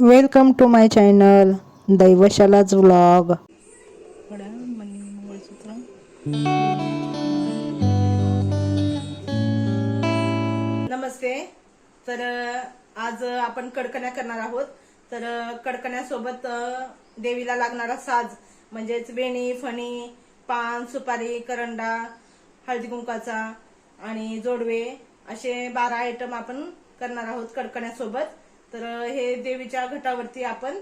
Welcome to my channel दैवशालाच vlog नमस्ते. तर आज आपण कडकण्या करणार आहोत. तर कडकण्यासोबत देवीला लागणारा साज म्हणजेच वेणी फणी पान सुपारी करंडा हळदी कुंकाचा आणि जोडवे असे बारा आयटम आपण करणार आहोत कडकण्यासोबत तर हे देवीच्या घटावरती आपण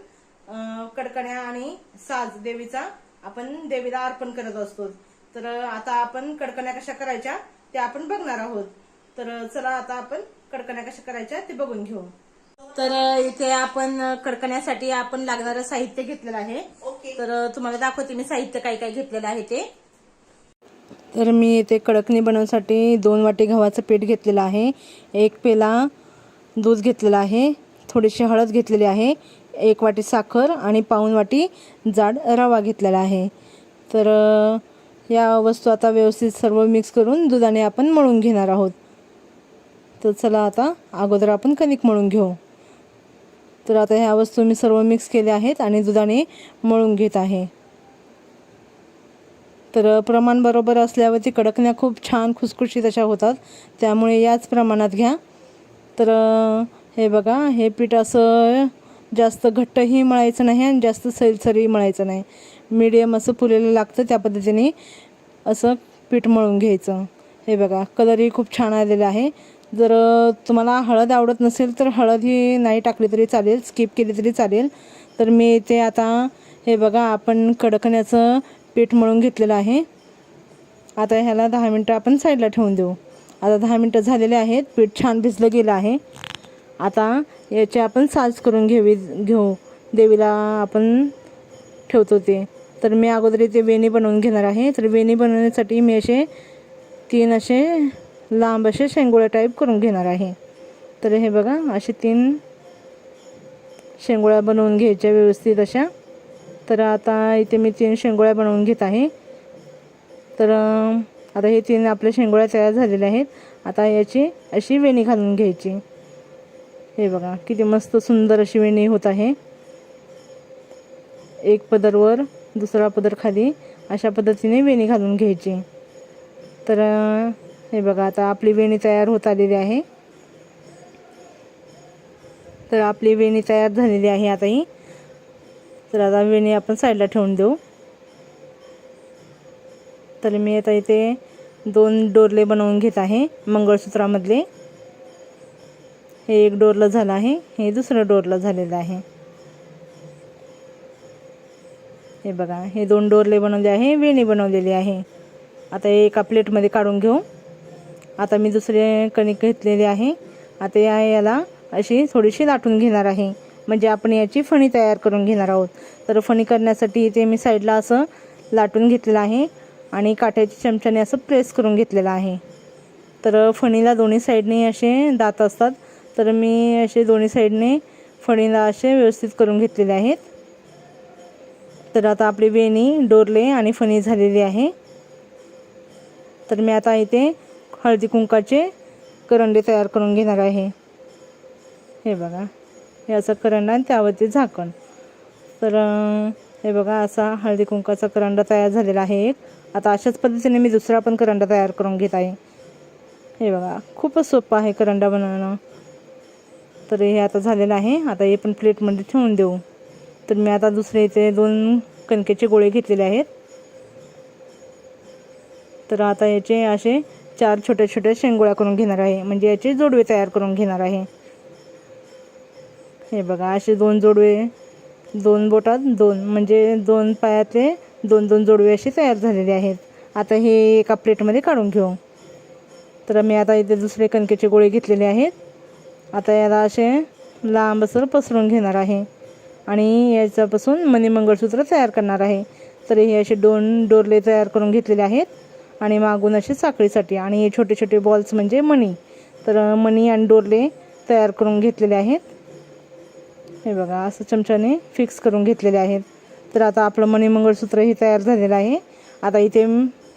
कडकण्या आणि साज देवीचा आपण देवीला अर्पण करत असतो. तर आता आपण कडकण्या कशा करायच्या ते आपण बघणार आहोत. तर चला आता आपण कडकण्या कशा करायच्या ते बघून घेऊ. तर इथे आपण कडकण्यासाठी आपण लागणारं साहित्य घेतलेलं आहे. तर तुम्हाला दाखवते मी साहित्य काय काय घेतलेलं आहे ते. तर मी इथे कडकणी बनवण्यासाठी दोन वाटी गव्हाचं पीठ घेतलेलं आहे. एक पेला दूध घेतलेलं आहे. थोडीशी हळद घेतलेली आहे. एक वाटी साखर आणि पाऊन वाटी जाड रवा घेतलेला आहे. तर या वस्तू आता व्यवस्थित सर्व मिक्स करून दुधाने आपण मळून घेणार आहोत. तर चला आता अगोदर आपण कणिक मळून घेऊ. तर आता ह्या वस्तू मी सर्व मिक्स केल्या आहेत आणि दुधाने मळून घेत आहे. तर प्रमाण बरोबर असल्यावरती कडकण्या खूप छान खुसखुशीत अशा होतात. त्यामुळे याच प्रमाणात घ्या. तर हे बघा हे पीठ असं जास्त घट्टही मळायचं नाही आणि जास्त सैलसरही मळायचं नाही. मीडियम असं फुलेलं लागतं त्या पद्धतीने असं पीठ मळून घ्यायचं. हे बघा कलरही खूप छान आलेला आहे. जर तुम्हाला हळद आवडत नसेल तर हळद ही नाही टाकली तरी चालेल स्किप केली तरी चालेल. तर मी इथे आता हे बघा आपण कडकण्याचं पीठ मळून घेतलेलं आहे. आता ह्याला दहा मिनटं आपण साईडला ठेवून देऊ. आता दहा मिनटं झालेले आहेत पीठ छान भिजलं गेलं आहे. आता याचे आपण साज करून घेवी घेऊ. देवीला आपण ठेवतो ते. तर मी अगोदर इथे वेणी बनवून घेणार आहे. तर वेणी बनवण्यासाठी मी असे तीन असे लांब असे शेंगोळ्या टाईप करून घेणार आहे. तर हे बघा असे तीन शेंगोळ्या बनवून घ्यायच्या व्यवस्थित अशा. तर आता इथे मी तीन शेंगोळ्या बनवून घेत आहे. तर आता हे तीन आपल्या शेंगोळ्या तयार झालेल्या आहेत. आता याची अशी वेणी घालून घ्यायची. हे बघा किती मस्त सुंदर अशी वेणी होत आहे. एक पदरवर दुसरा पदर खाली अशा पद्धतीने वेणी घालून घ्यायची. तर हे बघा आता आपली वेणी तयार होत आलेली आहे. तर आपली वेणी तयार झालेली आहे आता ही. तर आता वेणी आपण साईडला ठेवून देऊ. तर मी आता इथे दोन डोरले बनवून घेत आहे मंगळसूत्रामधले. हे एक डोरला झालं आहे. हे दुसरं डोरला झालेलं आहे. हे बघा हे दोन डोरले बनवले आहे वेणी बनवलेली आहे. आता एका प्लेटमध्ये काढून घेऊ. आता मी दुसरे कणिक घेतलेली आहे. आता या याला अशी थोडीशी लाटून घेणार आहे. म्हणजे आपण याची फणी तयार करून घेणार आहोत. तर फणी करण्यासाठी इथे मी साईडला असं लाटून घेतलेलं आहे आणि काट्याच्या चमच्याने असं प्रेस करून घेतलेलं आहे. तर फणीला दोन्ही साईडने असे दात असतात. तर मी असे दोन्ही साईडने फणीला असे व्यवस्थित करून घेतलेले आहेत. तर आता आपली वेणी डोरले आणि फणी झालेली आहे. तर मी आता इथे हळदी कुंकाचे करंडे तयार करून घेणार आहे. हे बघा हे असं करंडा आणि त्यावरती झाकण. तर हे बघा असा हळदी कुंकाचा करंडा तयार झालेला आहे एक. आता अशाच पद्धतीने मी दुसरा पण करंडा तयार करून घेत आहे. हे बघा खूपच सोपं आहे करंडा बनवणं. तर हे आता झालेलं आहे. आता हे पण प्लेटमध्ये ठेवून देऊ. तर मी आता दुसरे इथे दोन कणकेचे गोळे घेतलेले आहेत. तर आता याचे असे चार छोट्या छोट्या शेंगोळ्या करून घेणार आहे. म्हणजे याचे जोडवे तयार करून घेणार आहे. हे बघा असे दोन जोडवे दोन बोटात दोन म्हणजे दोन पायातले दोन दोन जोडवे असे तयार झालेले आहेत. आता हे एका प्लेटमध्ये काढून घेऊ. तर मी आता इथे दुसरे कणकेचे गोळे घेतलेले आहेत. आता याला असे लांबसर पसरून घेणार आहे. आणि याच्यापासून मणी मंगळसूत्र तयार करणार आहे. तर हे असे दोन डोरले तयार करून घेतलेले आहेत. आणि मागून असे साखळीसाठी आणि हे छोटे छोटे बॉल्स म्हणजे मणी. तर मणी आणि डोरले तयार करून घेतलेले आहेत. हे बघा असं चमच्याने फिक्स करून घेतलेले आहेत. तर आता आपलं मणी मंगळसूत्र हे तयार झालेलं आहे. आता इथे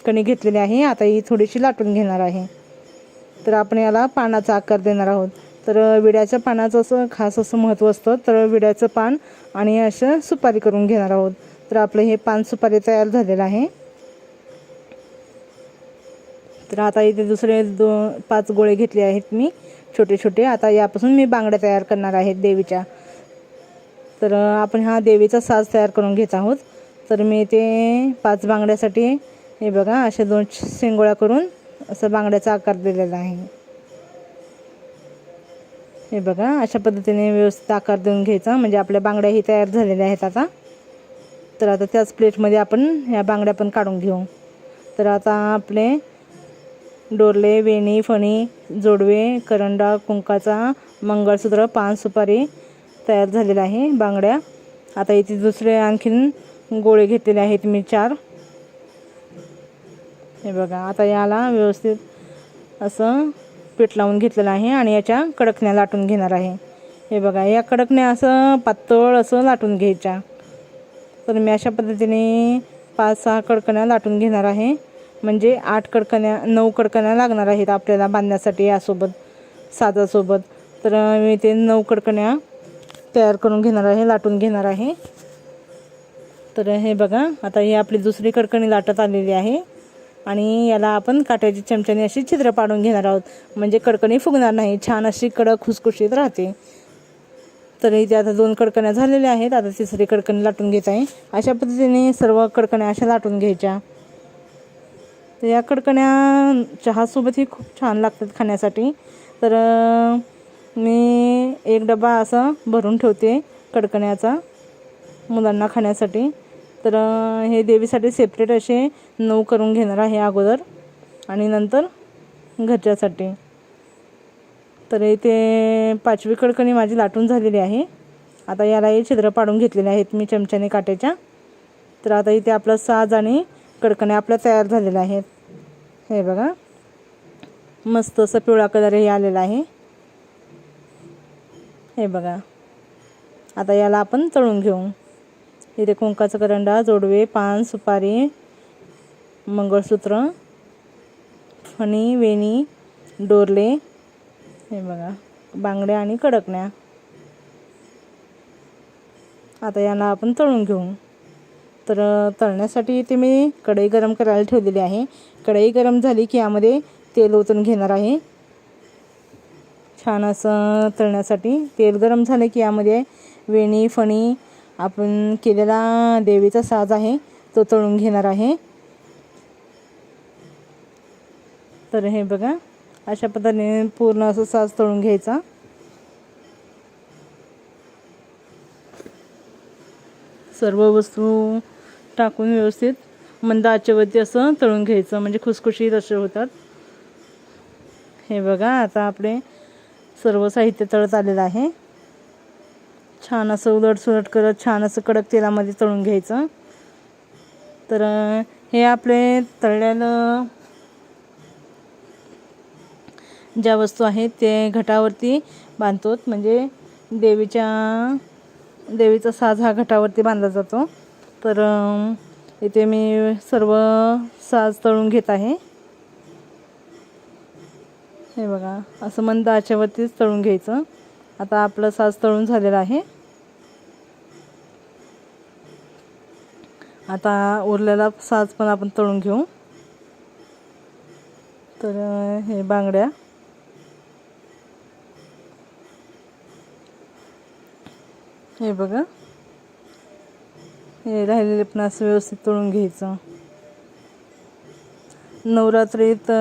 कणी घेतलेली आहे. आता ही थोडीशी लाटून घेणार आहे. तर आपण याला पानाचा आकार देणार आहोत. तर विड्याच्या पानाचं असं खास असं महत्त्व असतं. तर विड्याचं पान आणि असं सुपारी करून घेणार आहोत. तर आपलं हे पान सुपारी तयार झालेलं आहे. तर आता इथे दुसरे दो पाच गोळे घेतले आहेत मी छोटे छोटे. आता यापासून मी बांगड्या तयार करणार आहेत देवीच्या. तर आपण हा देवीचा साज तयार करून घेत आहोत. तर मी ते पाच बांगड्यासाठी हे बघा अशा दोन शेंगोळ्या करून असं बांगड्याचा आकार दिलेला आहे. हे बघा अशा पद्धतीने व्यवस्थित आकार देऊन घ्यायचा. म्हणजे आपल्या बांगड्याही तयार झालेल्या आहेत आता. तर आता त्याच प्लेटमध्ये आपण ह्या बांगड्या पण काढून घेऊ. तर आता आपले डोरले वेणी फणी जोडवे करंडा कुंकाचा मंगळसूत्र पान सुपारी तयार झालेला आहे बांगड्या. आता इथे दुसरे आणखीन गोळे घेतलेले आहेत मी चार. हे बघा आता याला व्यवस्थित असं पीठ लावून घेतलेलं आहे आणि याच्या कडकण्या लाटून घेणार आहे. हे बघा या कडकण्या असं पातळ असं लाटून घ्यायच्या. तर मी अशा पद्धतीने पाच सहा कडकण्या लाटून घेणार आहे. म्हणजे आठ कडकण्या नऊ कडकण्या लागणार आहेत आपल्याला बांधण्यासाठी यासोबत साजासोबत. तर मी ते नऊ कडकण्या तयार करून घेणार आहे लाटून घेणार आहे. तर हे बघा आता ही आपली दुसरी कडकणी लाटत आलेली आहे. आणि याला आपण काट्याच्या चमच्याने अशी छिद्र पाडून घेणार आहोत. म्हणजे कडकणी फुगणार नाही छान अशी कडक खुसखुशीत राहते. तर इथे आता दोन कडकण्या झालेल्या आहेत. आता तिसरी कडकणी लाटून घेत आहे. अशा पद्धतीने सर्व कडकण्या अशा लाटून घ्यायच्या. तर या कडकण्या चहासोबतही खूप छान लागतात खाण्यासाठी. तर मी एक डबा असा भरून ठेवते कडकण्याचा मुलांना खाण्यासाठी. तर हे देवीसाठी सेपरेट असे नऊ करून घेणार आहे अगोदर. आणि नंतर घरच्यासाठी. तर इथे पाचवी कडकणी माझी लाटून झालेली आहे. आता यालाही छिद्र पाडून घेतलेले आहेत मी चमच्याने काट्याच्या तर आता इथे आपलं साज आणि कडकण्या आपल्या तयार झालेल्या आहेत. हे बघा. मस्त असं पिवळा कलर हे आलेला आहे. हे बघा. आता याला आपण चळून घेऊ. इथे कुंकाचा करंडा जोडवे पान सुपारी मंगळसूत्र फणी वेणी डोरले हे बघा बांगड्या आणि कडकण्या. आता याला आपण तळून घेऊ. तर तळण्यासाठी इथे मी कढई गरम करायला ठेवलेली आहे. कढई गरम झाली की यामध्ये तेल ओतून घेणार आहे. छान असं तळण्यासाठी तेल गरम झालं की यामध्ये वेणी फणी आपण केलेला देवीचा साज आहे तो तळून घेणार आहे. तर हे बघा अशा पद्धतीने पूर्ण असं साज तळून घ्यायचा. सर्व वस्तू टाकून व्यवस्थित मंद आचेवरती असं तळून घ्यायचं म्हणजे खुसखुशीत असे होतात. हे बघा आता आपले सर्व साहित्य तळत आलेलं आहे. छान असं उलट सुलट करत छान असं कडक तेलामध्ये तळून घ्यायचं. तर हे आपले तळलेलं ज्या वस्तू आहेत ते घटावरती बांधतो. म्हणजे देवीच्या देवीचा साज हा घटावरती बांधला जातो. तर इथे मी सर्व साज तळून घेत आहे. हे बघा असं मंद आच्यावरतीच तळून घ्यायचं. आता आपलं साज तळून झालेलं आहे. आता उरलेला साज पण आपण तळून घेऊ. तर हे बांगड्या. हे बघा. हे राहिलेले पण असं व्यवस्थित तळून घ्यायचं. नवरात्रीत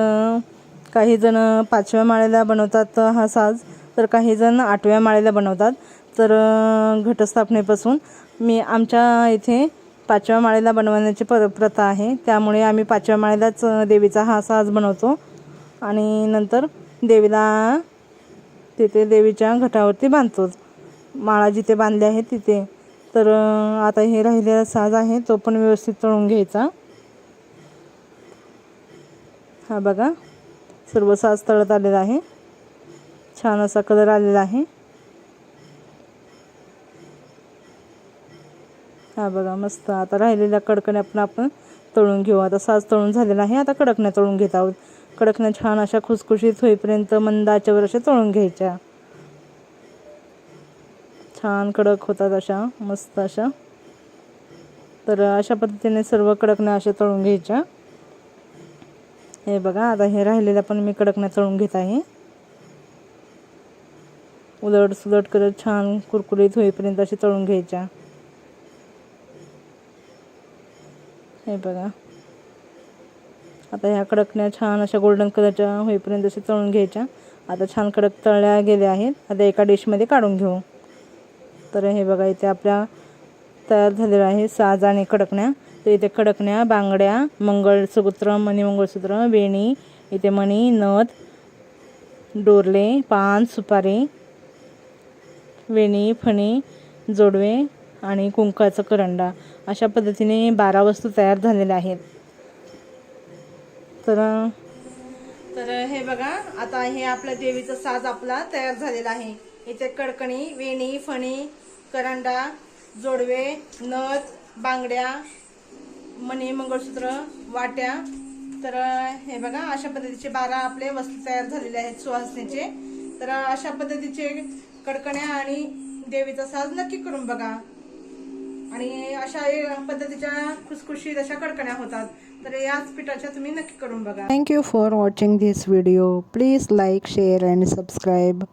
काही जण पाचव्या माळेला बनवतात हा साज. तर काही जण आठव्या माळेला बनवतात. तर घटस्थापनेपासून मी आमच्या इथे पाचव्या माळेला बनवण्याची पर प्रथा आहे. त्यामुळे आम्ही पाचव्या माळेलाच देवीचा हा साज बनवतो. आणि नंतर देवीला तिथे देवीच्या घटावरती बांधतो. माळा जिथे बांधल्या आहे तिथे. तर आता हे राहिलेला साज आहे तो पण व्यवस्थित तळून घ्यायचा. हा बघा सर्व साज तळत आलेला आहे. छान असा कलर आलेला आहे. हा बघा मस्त. आता राहिलेल्या कडकण्या पण आपण तळून घेऊ. आता साज तळून झालेला आहे. आता कडकण्या तळून घेत आहोत. कडकण्या छान अशा खुसखुशीत होईपर्यंत मंद आचेवर अशा तळून घ्यायच्या. छान कडक होतात अशा. मस्त अशा. तर अशा पद्धतीने सर्व कडकण्या अशा तळून घ्यायच्या. हे बघा आता हे राहिलेल्या पण मी कडकण्या तळून घेत आहे. उलट सुलट करत छान कुरकुरीत होईपर्यंत असे तळून घ्यायच्या. हे बघा. आता ह्या कडकण्या छान अशा गोल्डन कलरच्या होईपर्यंत असे तळून घ्यायच्या. आता छान कडक तळल्या गेल्या आहेत. आता एका डिशमध्ये काढून घेऊ. तर हे बघा इथे आपल्या तयार झालेलं आहे साज आणि कडकण्या. तर इथे कडकण्या बांगड्या मंगळसूत्र मणी मंगळसूत्र वेणी इथे मणी नथ डोरले पान सुपारी वेणी फणी जोडवे आणि कुंकाचा करंडा अशा पद्धतीने बारा वस्तू तयार झालेल्या आहेत. तर तर हे बघा आता हे आपल्या देवीचा साज आपला तयार झालेला आहे. इथे कडकणी वेणी फणी करंडा जोडवे नथ बांगड्या मणी मंगळसूत्र वाट्या. तर हे बघा अशा पद्धतीचे बारा आपले वस्तू तयार झालेले आहेत सुवासनेचे तर अशा पद्धतीचे कडकण्या आणि देवीचा साज नक्की करून बघा. आणि अशा पद्धतीच्या खुसखुशीत अशा कडकण्या होतात. तर याच पिठाच्या तुम्ही नक्की करून बघा. Thank you for watching this video please like share and subscribe.